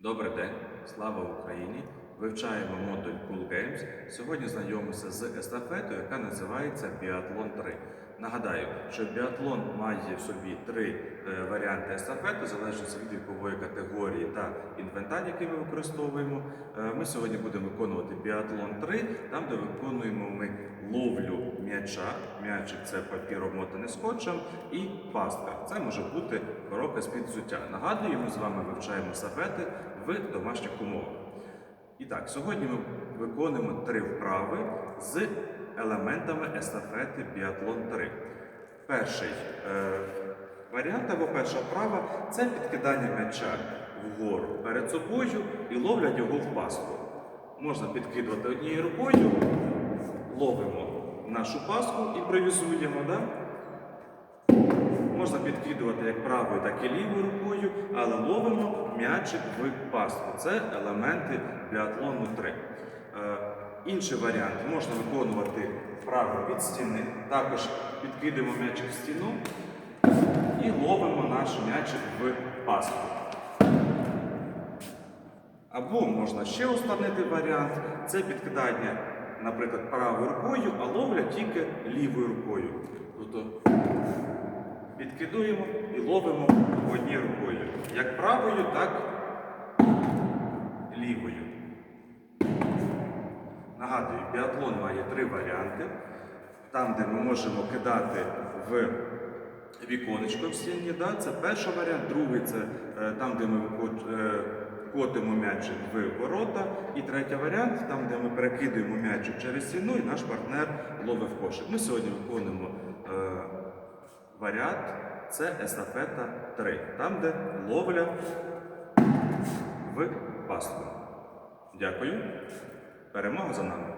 Добрий день, слава Україні! Вивчаємо модуль Cool Games. Сьогодні знайомимося з естафетою, яка називається Біатлон 3. Нагадаю, що біатлон має в собі три е, варіанти естафети, залежно від вікової категорії та інвентар, який ми використовуємо. Е, Ми сьогодні будемо виконувати біатлон 3, там, де виконуємо ми ловлю м'яча. М'ячик це папір обмотаний скотчем і пастка. Це може бути коробка з-під взуття. Нагадую, ми з вами вивчаємо естафети в домашніх умовах. І так, сьогодні ми виконуємо три вправи з елементами естафети Біатлон 3. Перший е, варіант або перша вправа це підкидання м'яча вгору перед собою і ловлять його в паску. Можна підкидувати однією рукою, ловимо нашу паску і привізуємо. Да? Можна підкидувати як правою, так і лівою рукою, але ловимо м'ячик в пастку. Це елементи біатлону 3. Е, інший варіант можна виконувати вправо від стіни. Також підкидуємо м'ячик в стіну і ловимо наш м'ячик в пастку. Або можна ще ускладнити варіант це підкидання, наприклад, правою рукою, а ловля тільки лівою рукою. Тобто Підкидуємо і ловимо однією рукою. Як правою, так лівою. Нагадую, біатлон має три варіанти. Там, де ми можемо кидати в віконечко в стіні, да, це перший варіант, другий це е, там, де ми е, котимо м'ячик в ворота. І третій варіант, там, де ми перекидуємо м'ячик через стіну, і наш партнер ловить кошик. Ми сьогодні виконуємо е, варіант це естафета 3, там, де ловля в пасту. Дякую. Перемога за нами.